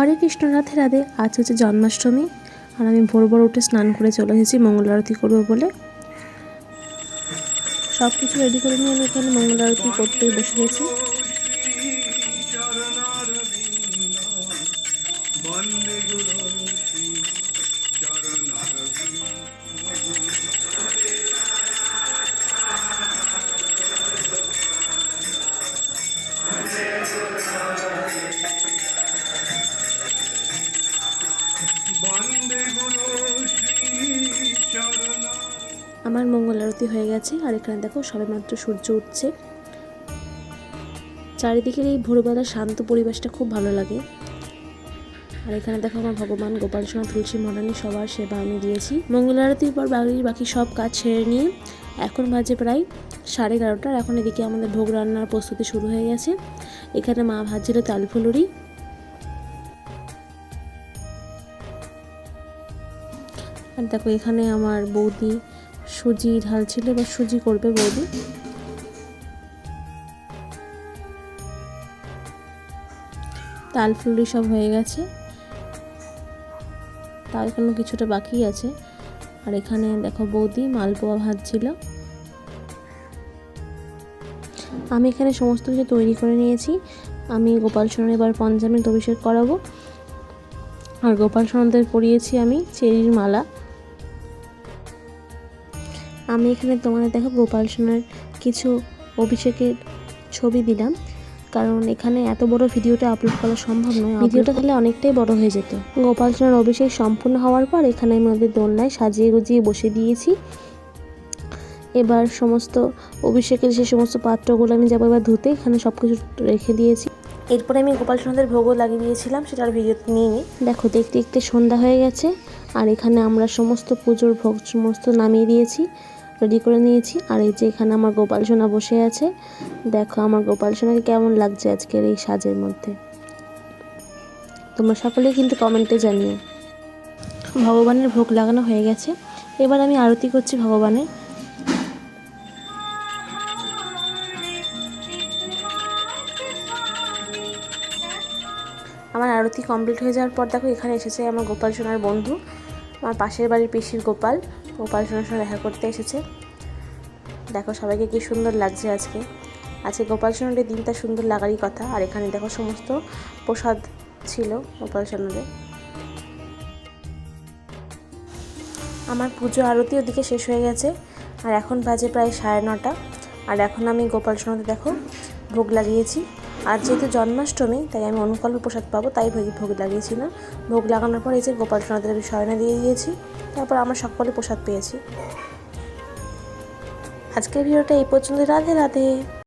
হরে কৃষ্ণ, রাধে রাধে। আজ হচ্ছে জন্মাষ্টমী আর আমি ভোর ভোর উঠে স্নান করে চলে এসেছি, মঙ্গল আরতি করব বলে। সব কিছু রেডি করে নিয়ে আমি এখানে মঙ্গল আরতি করতেই বসে গেছি। আমার মঙ্গল আরতি হয়ে গেছে, আর এখানে দেখো সবেমাত্র সূর্য উঠছে। চারিদিকের এই ভোরবেলা শান্ত পরিবেশটা খুব ভালো লাগে। আর এখানে দেখো আমার ভগবান গোপাল সোনা, তুলসী মডানি সবার সেবা আমি দিয়েছি। মঙ্গল আরতির পর বাড়ির বাকি সব কাজ ছেড়ে নিয়ে এখন বাজে প্রায় সাড়ে এগারোটার এখন এদিকে আমাদের ভোগ রান্নার প্রস্তুতি শুরু হয়ে গেছে। এখানে মা ভাজছিল তাল ফুলুরি। আর দেখো এখানে আমার বৌদি সুজি ঢালছিল এবার সুজি করবে বৌদি। তাল ফুলুরি সব হয়ে গেছে। তার এখনও কিছুটা বাকি আছে। আর এখানে দেখো বৌদি মালপোয়া ভাজছিল। আমি এখানে সমস্ত কিছু তৈরি করে নিয়েছি। আমি গোপাল সোনার এবার পঞ্চামৃত অভিষেক করাবো। আর গোপাল সোনাদের পরিয়েছি আমি চেরির মালা। আমি এখানে তোমাদের দেখো গোপাল সোনার কিছু অভিষেকের ছবি দিলাম। কারণ এখানে এত বড় ভিডিওটা আপলোড করা সম্ভব নয় ভিডিওটা তাহলে অনেকটাই বড় হয়ে যেত। গোপাল সোনার অভিষেক সম্পূর্ণ হওয়ার পর এখানে আমি ওদের দোলনায় সাজিয়ে গুজিয়ে বসে দিয়েছি। এবার সমস্ত অভিষেকের যে সমস্ত পাত্রগুলো আমি যাব এবার ধুতে এখানে সব কিছু রেখে দিয়েছি। এরপরে আমি গোপাল সোনাদের ভোগও লাগিয়ে দিয়েছিলাম সেটার ভিডিওতে নিয়ে নিই দেখো দেখতে দেখতে সন্ধ্যা হয়ে গেছে আর এখানে আমরা সমস্ত পুজোর ভোগ সমস্ত নামিয়ে দিয়েছি। রেডি করে নিয়েছি। আর এই যে এখানে আমার গোপাল সোনা বসে আছে। দেখো আমার গোপাল সোনাকে কেমন লাগছে আজকের এই সাজের মধ্যে। তোমরা সকলেই কিন্তু কমেন্টে জানিও। ভগবানের ভোগ লাগানো হয়ে গেছে। এবার আমি আরতি করছি ভগবানের। আমার আরতি কমপ্লিট হয়ে যাওয়ার পর দেখো এখানে এসেছে আমার গোপাল সোনার বন্ধু। আমার পাশের বাড়ির পিসির গোপাল। গোপাল সোনার সঙ্গে দেখা করতে এসেছে। দেখো সবাইকে কি সুন্দর লাগছে আজকে। আজকে গোপাল সোনারের দিনটা সুন্দর লাগারই কথা। আর এখানে দেখো সমস্ত প্রসাদ ছিল গোপাল সোনারের আমার পুজো আরতি ওদিকে শেষ হয়ে গেছে। আর এখন বাজে প্রায় সাড়ে নটা। আর এখন আমি গোপাল সোনাতে দেখো ভোগ লাগিয়েছি। আর যেহেতু জন্মাষ্টমী, তাই আমি অনুকল্প প্রসাদ পাবো, তাই ভোগ ভোগ লাগিয়েছি না ভোগ লাগানোর পর এই যে গোপাল সোনাদের আমি সয়না দিয়ে দিয়েছি, তারপর আমরা সকলে প্রসাদ পেয়েছি। আজকের ভিডিওটা এই পর্যন্ত রাধে রাধে।